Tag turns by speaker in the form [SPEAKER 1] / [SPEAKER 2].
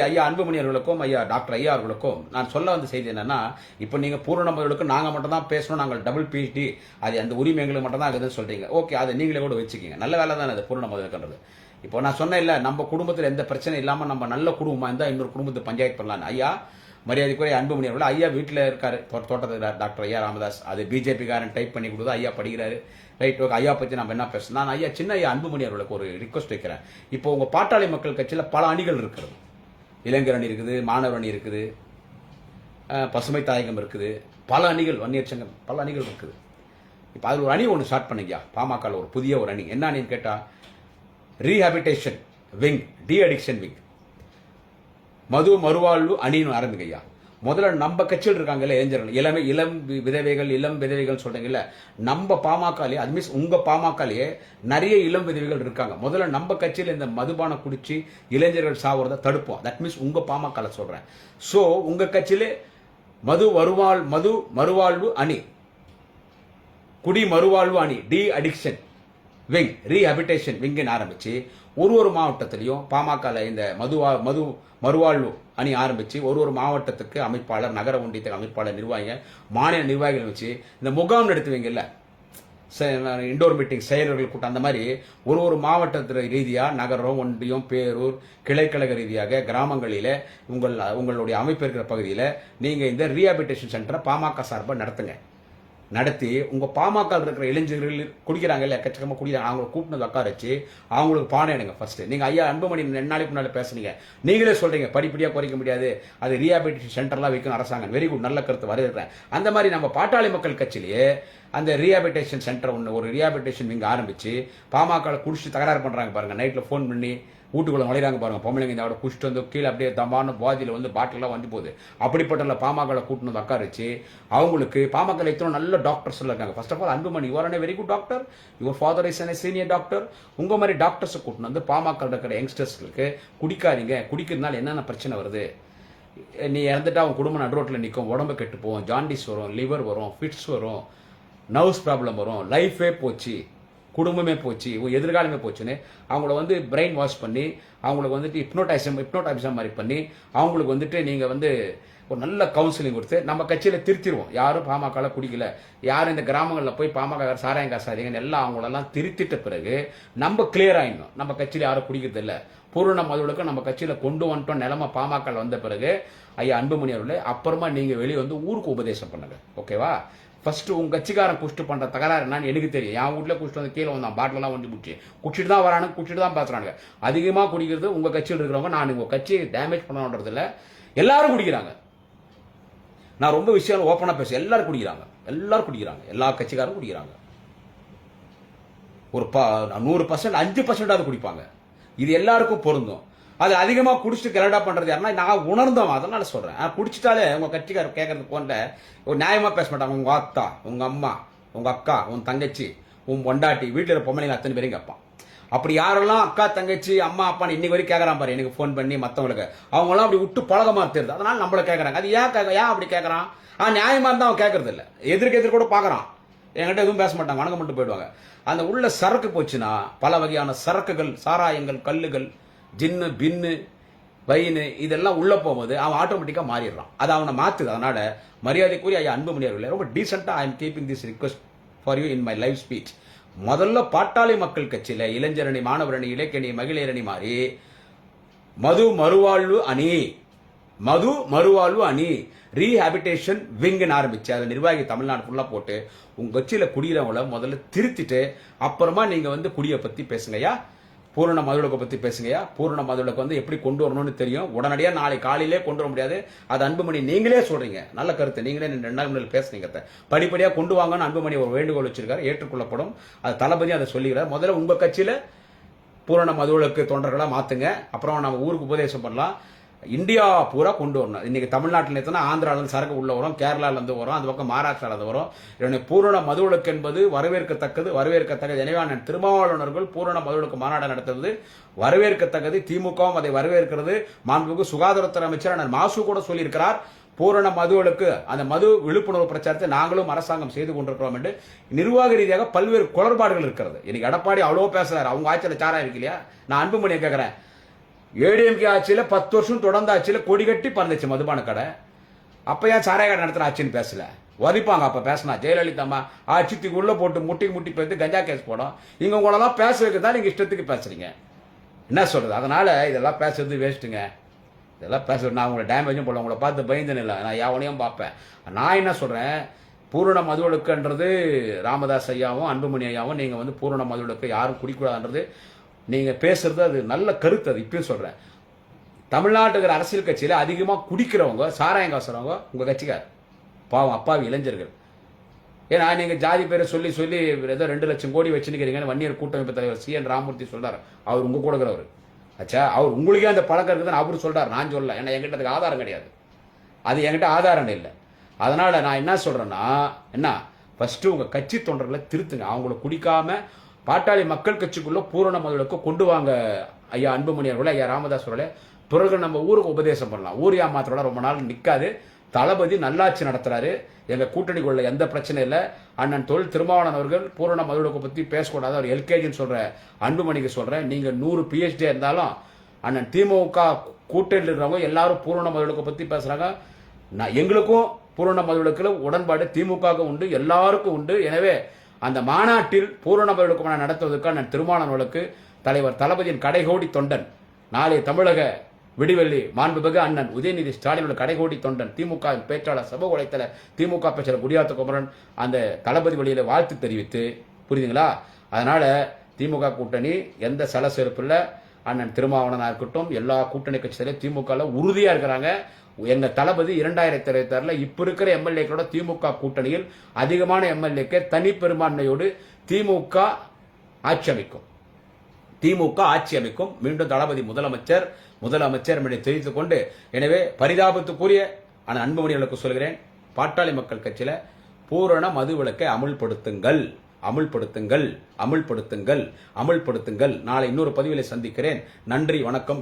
[SPEAKER 1] ஐயா அன்புமணி அவர்களுக்கும் ஐயா டாக்டர் ஐயா அவர்களுக்கும் நான் சொல்ல வந்த செய்தி என்னன்னா இப்போ நீங்க பூரணமர்களுக்கு நாங்க மட்டும் தான் பேசணும் நாங்கள் டபுள் பிஹெச்டி அது அந்த உரிமை எங்களுக்கு மட்டும் தான் இருக்குதுன்னு சொல்றீங்க. ஓகே அதை நீங்களே கூட வச்சுக்கீங்க. நல்ல வேலை தானே அது பூரணமகளுக்குன்றது இப்போ நான் சொன்னேன் இல்லை நம்ம குடும்பத்தில் எந்த பிரச்சனை இல்லாமல் நம்ம நல்ல குடும்பமாக இருந்தால் இன்னொரு குடும்பத்தை பஞ்சாயத்து பண்ணலான்னு. ஐயா மரியாதைக்குரிய அன்புமணி அவர்கள் ஐயா வீட்டில் இருக்காரு தோ- தோட்டத்தில் டாக்டர் ஐயா ராமதாஸ். அது பிஜேபிக்காரன் டைப் பண்ணி கொடுத்து ஐயா படிக்கிறாரு. ரைட் ஓகே ஐயா பற்றி நம்ம என்ன பேசணும்? நான் ஐயா சின்ன ஐயா அன்புமணி அவர்களுக்கு ஒரு ரிக்வஸ்ட் வைக்கிறேன். இப்போ உங்கள் பாட்டாளி மக்கள் கட்சியில் பல அணிகள் இருக்கிறது. இளைஞர் அணி இருக்குது மாணவர் அணி இருக்குது பசுமை தாயகம் இருக்குது பல அணிகள் வன்னியர் சங்கம் பல அணிகள் இருக்குது. இப்போ அதில் ஒரு அணி ஒன்று ஸ்டார்ட் பண்ணீங்க பாமகவில் ஒரு புதிய ஒரு அணி. என்ன அணின்னு கேட்டால் rehabilitation wing de addiction wing மது மறுவாழ்வு அணின்னு ஆரம்பிங்கய்யா முதல்ல நம்ம கட்சியில் இருக்காங்கல்ல இளைஞர்கள். இளமை இளம் விதவைகள் இளம் விதவைகள் சொல்றீங்கல்ல நம்ம பாமகலே அது மீன்ஸ் உங்க பாமகலயே நிறைய இளம் விதவைகள் இருக்காங்க. முதல்ல நம்ம கட்சியில் இந்த மதுபானம் குடிச்சு இளைஞர்கள் சாவுறத தடுப்போம். தட் மீன்ஸ் உங்க பாமகல சொல்றேன். ஸோ உங்க கட்சியிலே மது வருவாள் மது மறுவாழ்வு அணி. குடி மறுவாழ்வு அணி. டி அடிக்ஷன் விங் ரீஹபிடேஷன் விங்குன்னு ஆரம்பிச்சு ஒரு ஒரு மாவட்டத்திலையும் பாமக இந்த மதுவா மது மறுவாழ்வு அணி ஆரம்பிச்சு ஒரு ஒரு மாவட்டத்துக்கு அமைப்பாளர் நகர ஒன்றியத்துக்கு அமைப்பாளர் நிர்வாகிகள் மாநில நிர்வாகிகள் வச்சு இந்த முகாம் நடத்துவீங்கல்ல இண்டோர் மீட்டிங் செயலர்கள் கூட்டம் அந்த மாதிரி ஒரு ஒரு மாவட்டத்தில் ரீதியாக நகரம் ஒன்றியம் பேரூர் கிளைக்கழக ரீதியாக கிராமங்களில் உங்கள் உங்களுடைய அமைப்பு இருக்கிற பகுதியில் நீங்கள் இந்த ரீஹாபிலிட்டேஷன் சென்டரை பாமக சார்பாக நடத்துங்க. நடத்தி உங்கள் பாமக இருக்கிற இளைஞர்கள் குடிக்கிறாங்க இல்லை எக்கச்சக்கமாக குடிக்கிறாங்க. அவங்கள கூப்பிட்டு உட்கார வச்சு அவங்களுக்கு பானை எடுங்க ஃபர்ஸ்ட் நீங்கள் ஐயா அன்புமணி ரெண்டு நாளைக்கு முன்னாடி பேசுனீங்க. நீங்களே சொல்கிறீங்க படிப்படியாக குறைக்க முடியாது. அது ரீஹாபிலிட்டேஷன் சென்டர்லாம் வைக்கும் அரசாங்கம். வெரி குட் நல்ல கருத்து வரவேற்கிறேன். அந்த மாதிரி நம்ம பாட்டாளி மக்கள் கட்சியிலேயே அந்த ரீஹாபிலிட்டேஷன் சென்டர் ஒன்று ஒரு ரீஹாபிலிட்டேஷன் இங்கே ஆரம்பித்து பாமக குடிச்சு தகராறு பண்ணுறாங்க பாருங்கள் நைட்டில் ஃபோன் பண்ணி வீட்டுக்குள்ள நுழைறாங்க பாருங்க. பொம்பளைங்க இந்த குடிச்சிட்டு வந்து கீழே அப்படியே தம்பான பாதியில் வந்து பாட்டிலாம் வந்து போகுது. அப்படிப்பட்ட பாமகல கூட்டினு வந்து உட்காரிச்சு அவங்களுக்கு பாமகல எத்தனை நல்ல டாக்டர்ஸ் இருக்காங்க. First of all Anbumani your very good doctor your father is an senior doctor உங்கள் மாதிரி டாக்டர்ஸை கூட்டினு வந்து பாமக இருக்கிற யங்ஸ்டர்ஸ்களுக்கு குடிக்காதீங்க. குடிக்கிறதுனால என்னென்ன பிரச்சனை வருது? நீ இறந்துட்டா அவன் குடும்பம் நடுரோட்டில் நிற்கும் உடம்பு கெட்டு போவோம் ஜாண்டிஸ் வரும் லிவர் வரும் ஃபிட்ஸ் வரும் நர்வ்ஸ் ப்ராப்ளம் வரும். லைஃபே போச்சு. குடும்பமே போச்சு எதிர்காலமே போச்சுன்னு அவங்கள வந்து பிரெயின் வாஷ் பண்ணி அவங்களுக்கு வந்துட்டு ஹிப்னோடைசம் ஹிப்னோடைசம் மாதிரி பண்ணி அவங்களுக்கு வந்துட்டு நீங்கள் வந்து ஒரு நல்ல கவுன்சிலிங் கொடுத்து நம்ம கட்சியில் திருத்திடுவோம் யாரும் பாமகல குடிக்கல. யாரும் இந்த கிராமங்களில் போய் பாமக சாராயம் காசாதீங்கன்னு எல்லாம் அவங்களெல்லாம் திருத்திட்ட பிறகு நம்ம கிளியர் ஆயிடணும். நம்ம கட்சியில் யாரும் குடிக்கிறது இல்லை. பூரண மதுவுக்கு நம்ம கட்சியில் கொண்டு வந்துட்டோம். நிலமை பாமக வந்த பிறகு ஐயா அன்புமணி அவர்களே அப்புறமா நீங்கள் வெளியே வந்து ஊருக்கு உபதேசம் பண்ணுங்க. ஓகேவா? ஃபஸ்ட்டு உங்கள் கட்சிக்காரன் குஷ்டு பண்ணுற தகராறு என்னன்னு எனக்கு தெரியும். என் வீட்ல குஷ்டு வந்து கீழே வந்தான். பாட்டிலெலாம் வந்து குடிச்சு குடிச்சிட்டு தான் வரானு குடிச்சிட்டு தான் பேசுறாங்க அதிகமாக குடிக்கிறது உங்கள் கட்சியில் இருக்கிறவங்க நான் உங்கள் கட்சியை டேமேஜ் பண்ணணுன்றது இல்ல. எல்லாரும் குடிக்கிறாங்க. நான் ரொம்ப விஷயம் ஓப்பனாக பேச எல்லாரும் குடிக்கிறாங்க. எல்லாரும் குடிக்கிறாங்க. எல்லா கட்சிக்காரும் குடிக்கிறாங்க. ஒரு ப நூறு பர்சன்ட் அஞ்சு பர்சன்டாவது குடிப்பாங்க. இது எல்லாருக்கும் பொருந்தும். அது அதிகமாக குடிச்சிட்டு கரெக்டாக பண்ணுறது யாருன்னா நான் உணர்ந்தவன். அதனால சொல்கிறேன் குடிச்சிட்டாலே உங்கள் கட்சிக்காரர் கேட்கறது போன்ற ஒரு நியாயமாக பேச மாட்டாங்க. உங்கள் அத்தா உங்கள் அம்மா உங்கள் அக்கா உன் தங்கச்சி உன் பொண்டாட்டி வீட்டில் இருக்கிற பொம்பளைங்க அத்தனை பேரும் கேட்பான். அப்படி யாரெல்லாம் அக்கா தங்கச்சி அம்மா அப்பான்னு இன்னைக்கு வரைக்கும் கேட்கறான் பாரு. எனக்கு ஃபோன் பண்ணி மற்றவங்களுக்கு அவங்களாம் அப்படி விட்டு பழகமா தெரியுது. அதனால நம்மள கேட்கறாங்க அது ஏன் கேட்க ஏன் அப்படி கேட்கறான் ஆ நியாயமா இருந்தால் அவன் கேட்கறது இல்லை. எதிர்க்கு எதிர்க்க கூட பார்க்கறான் என்கிட்ட எதுவும் பேச மாட்டாங்க. வணக்கம் மட்டும் போயிடுவாங்க. அந்த உள்ள சரக்கு போச்சுன்னா பல வகையான சரக்குகள் சாராயங்கள் கல்லுகள் ஜின்னு பின்னு பைனு இதெல்லாம் உள்ள போகும்போது அவன் ஆட்டோமேட்டிக்காக மாறிடுறான். அது அவனை மாற்றுது அதனால் மரியாதைக்குரிய ஐயா அன்புமணி அவர்களே ரொம்ப டீசெண்டாக I am keeping this request for you in my live speech முதல்ல பாட்டாளி மக்கள் கட்சியில் இளைஞரணி மாணவரணி இலக்கியணி மகிழரணி மாறி மது மறுவாழ்வு அணி மது மறுவாழ்வு அணி ரீஹாபிடேஷன் விங்குன்னு ஆரம்பிச்சு அதை நிர்வாகி தமிழ்நாடு ஃபுல்லாக போட்டு உங்கள் கட்சியில் குடியிறவங்கள முதல்ல திருத்திட்டு அப்புறமா நீங்கள் வந்து குடியை பற்றி பேசுங்கய்யா பூரண மதுவிலக்கை பற்றி பேசுங்கய்யா. பூரண மதுவிலக்கு வந்து எப்படி கொண்டு வரணும்னு தெரியும். உடனடியாக நாளை காலையிலே கொண்டு வர முடியாது. அது அன்புமணி நீங்களே சொல்கிறீங்க நல்ல கருத்து. நீங்களே ரெண்டு நாள் முன்னாடி பேசுனீங்க படிப்படியாக கொண்டு வாங்கன்னு அன்புமணி ஒரு வேண்டுகோள் வச்சிருக்காரு. ஏற்றுக்கொள்ளப்படும். அது தளபதி அதை சொல்லிக்கிறார். முதல்ல உங்கள் கட்சியில் பூரண மதுவிலக்கு தொண்டர்களாக மாற்றுங்க அப்புறம் நம்ம ஊருக்கு உபதேசம் பண்ணலாம். இந்தியா பூரா கொண்டு வரணும். இன்னைக்கு தமிழ்நாட்டில் எத்தனை ஆந்திராவிலிருந்து சரக்கு உள்ள வரும் கேரளால வரும் அந்த பக்கம் மகாராஷ்டிராவிலிருந்து வரும். இதனுடைய பூரண மதுவிலக்கு என்பது வரவேற்கத்தக்கது வரவேற்கத்தக்கது. எனவே அண்ணன் திருமாவளவர்கள் பூரண மதுவிலக்கு மாநாடு நடத்துவது வரவேற்கத்தக்கது. திமுகவும் அதை வரவேற்கிறது. மாண்புமிகு சுகாதாரத்துறை அமைச்சர் மாசு கூட சொல்லியிருக்கிறார் பூரண மதுவிலக்கு அந்த மது விழிப்புணர்வு பிரச்சாரத்தை நாங்களும் அரசாங்கம் செய்து கொண்டிருக்கிறோம் என்று. நிர்வாக ரீதியாக பல்வேறு குளறுபாடுகள் இருக்கிறது. இன்னைக்கு எடப்பாடி அவ்வளோ பேசுறாரு. அவங்க ஆட்சியில் சாரா இருக்கு இல்லையா நான் அன்புமணியை கேட்கிறேன் ஏடிஎம்கே ஆட்சியில் பத்து வருஷம் தொடர்ந்து ஆட்சியில் கொடி கட்டி பறந்துச்சு மதுபான கடை. அப்போ ஏன் சாராய கடை நடத்துற ஆட்சின்னு பேசல? வதிப்பாங்க அப்போ பேசினா. ஜெயலலிதா அம்மா உள்ளே போட்டு முட்டி முட்டி போயிட்டு கஞ்சா கேஸ் போடும். இங்கே உங்களெல்லாம் பேச வைக்கிறதா தான் இஷ்டத்துக்கு பேசுகிறீங்க என்ன சொல்கிறது அதனால் இதெல்லாம் பேசுறது வேஸ்ட்டுங்க இதெல்லாம் பேச நான் உங்களை டேமேஜும் போடல. உங்களை பார்த்து பயந்துன்னு இல்லை நான் எவனையும் பார்ப்பேன். நான் என்ன சொல்கிறேன் பூரண மதுவிலக்குன்றது ராமதாஸ் ஐயாவும் அன்புமணி ஐயாவும் நீங்கள் வந்து பூரண மதுவிலக்கு யாரும் குடிக்கூடாதுன்றது நீங்கள் பேசுறது அது நல்ல கருத்து அது இப்பயும் சொல்கிறேன் தமிழ்நாட்டுக்கு இருக்கிற அரசியல் கட்சியில் அதிகமாக குடிக்கிறவங்க சாராயம் காசுறவங்க உங்கள் கட்சிக்கார். பாவம் அப்பாவி இளைஞர்கள். ஏன்னா நீங்கள் ஜாதி பேரை சொல்லி சொல்லி ஏதோ ரெண்டு லட்சம் கோடி வச்சுருக்கிறீங்கன்னு வன்னியர் கூட்டமைப்பு தலைவர் சி. என். ராமூர்த்தி சொல்கிறார் அவர் உங்கள் கூட இருக்கிறவர் ஆச்சா அவர் உங்களுக்கே அந்த பழக்கம் இருக்குதுன்னு அவர் சொல்கிறார் நான் சொல்லல. ஏன்னா என்கிட்ட அதுக்கு ஆதாரம் கிடையாது. அது என்கிட்ட ஆதாரம் இல்லை. அதனால் நான் என்ன சொல்கிறேன்னா என்ன? ஃபஸ்ட்டு உங்கள் கட்சி தொண்டர்களை திருத்துங்க. அவங்கள குடிக்காமல் பாட்டாளி மக்கள் கட்சிக்குள்ள பூரண முதலுக்கு கொண்டு வாங்க ஐயா அன்புமணி அவர்களே ஐயா ராமதாஸ் அவர்களே. பிறகு நம்ம ஊருக்கு உபதேசம் பண்ணலாம். ஊர் ஏமாத்திரோட ரொம்ப நாள் நிற்காது தளபதி நல்லாட்சி நடத்துறாரு. எங்க கூட்டணிக்குள்ள எந்த பிரச்சனையும் இல்லை. அண்ணன் தொழில் திருமாவளவன் அவர்கள் பூரண மதுவிலக்கு பத்தி பேசக்கூடாது. அவர் எல்கேஜின்னு சொல்ற அன்புமணிக்கு சொல்றேன். நீங்க நூறு பிஹெச்டி இருந்தாலும் அண்ணன் திமுக கூட்டணியில் இருக்கிறவங்க எல்லாரும் பூரண மதுவிலக்கு பத்தி பேசுறாங்க. நான் எங்களுக்கும் பூரண மதுவிலக்கில் உடன்பாடு திமுக உண்டு எல்லாருக்கும் உண்டு. எனவே அந்த மாநாட்டில் பூரண நடத்துவதற்கான மாநாடு தலைவர் தளபதியின் கடைகோடி தொண்டன் நாளை தமிழக விடிவெள்ளி மாண்புமிகு அண்ணன் உதயநிதி ஸ்டாலினோட கடைகோடி தொண்டன் திமுக பேச்சாளர் சமூக உழைத்தல திமுக பேச்சாளர் குடியாத்த குமரன் அந்த தளபதி வழியில் வாழ்த்து தெரிவித்து புரியுதுங்களா? அதனால திமுக கூட்டணி எந்த சலசெருப்பு இல்லை. அண்ணன் திருமாவளனாக இருக்கட்டும் எல்லா கூட்டணி கட்சியிலும் திமுகவில் உறுதியாக இருக்கிறாங்க. எங்க தளபதி இரண்டாயிரத்தி இருபத்தி ஆறுல இப்ப இருக்கிற எம்எல்ஏக்களோட திமுக கூட்டணியில் அதிகமான எம்எல்ஏக்கு தனி பெரும்பான்மையோடு திமுக ஆட்சி அமைக்கும் திமுக ஆட்சி அமைக்கும் மீண்டும் தளபதி முதலமைச்சர் முதலமைச்சர் என்பதை தெரிவித்துக் கொண்டு எனவே பரிதாபத்துக்குரிய ஆனால் அன்புமணிகளுக்கு சொல்கிறேன் பாட்டாளி மக்கள் கட்சியில பூரண மது விலக்கை அமுல்படுத்துங்கள் அமுல்படுத்துங்கள் அமுல்படுத்துங்கள் அமுல்படுத்துங்கள். நாளை இன்னொரு பதிவிலை சந்திக்கிறேன். நன்றி வணக்கம்.